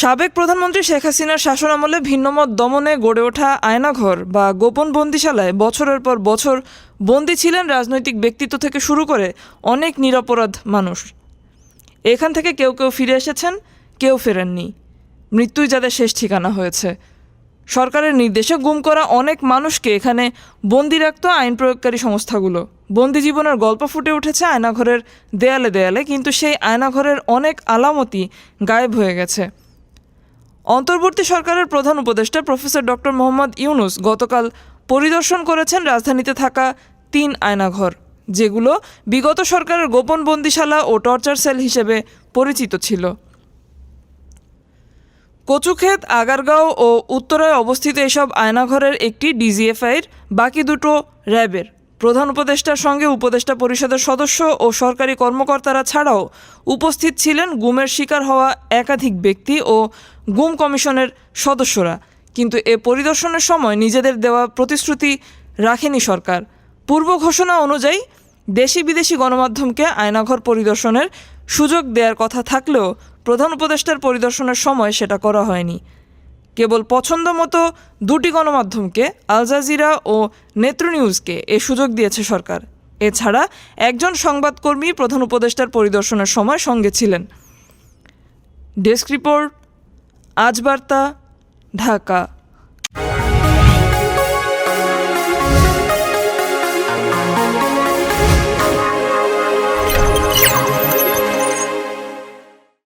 সাবেক প্রধানমন্ত্রী শেখ হাসিনার শাসনামলে ভিন্নমত দমনে গড়ে ওঠা আয়নাঘর বা গোপন বন্দিশালায় বছরের পর বছর বন্দী ছিলেন রাজনৈতিক ব্যক্তিত্ব থেকে শুরু করে অনেক নিরপরাধ মানুষ। এখান থেকে কেউ কেউ ফিরে এসেছেন, কেউ ফেরেননি। মৃত্যুই যাদের শেষ ঠিকানা হয়েছে। সরকারের নির্দেশে গুম করা অনেক মানুষকে এখানে বন্দি রাখত আইন প্রয়োগকারী সংস্থাগুলো। বন্দি জীবনের গল্প ফুটে উঠেছে আয়নাঘরের দেয়ালে দেয়ালে, কিন্তু সেই আয়নাঘরের অনেক আলামতি গায়েব হয়ে গেছে। অন্তর্বর্তী সরকারের প্রধান উপদেষ্টা প্রফেসর ডক্টর মোহাম্মদ ইউনুস গতকাল পরিদর্শন করেছেন রাজধানীতে থাকা তিন আয়নাঘর, যেগুলো বিগত সরকারের গোপন বন্দিশালা ও টর্চার সেল হিসেবে পরিচিত ছিল। কচুক্ষেত, আগারগাঁও ও উত্তরায় অবস্থিত এসব আয়নাঘরের একটি ডিজিএফআইয়ের বাকি দুটো র্যাবের প্রধান উপদেষ্টার সঙ্গে উপদেষ্টা পরিষদের সদস্য ও সরকারি কর্মকর্তারা ছাড়াও উপস্থিত ছিলেন গুমের শিকার হওয়া একাধিক ব্যক্তি ও গুম কমিশনের সদস্যরা। কিন্তু এ পরিদর্শনের সময় নিজেদের দেওয়া প্রতিশ্রুতি রাখেনি সরকার। পূর্ব ঘোষণা অনুযায়ী দেশি বিদেশি গণমাধ্যমকে আয়নাঘর পরিদর্শনের সুযোগ দেওয়ার কথা থাকলেও প্রধান উপদেষ্টার পরিদর্শনের সময় সেটা করা হয়নি। কেবল পছন্দ মতো দুটি গণমাধ্যমকে, আল জাজিরা ও নেত্র নিউজকে এ সুযোগ দিয়েছে সরকার। এছাড়া একজন সংবাদকর্মী প্রধান উপদেষ্টার পরিদর্শনের সময় সঙ্গে ছিলেন। ডেস্ক রিপোর্ট, আজ বার্তা, ঢাকা।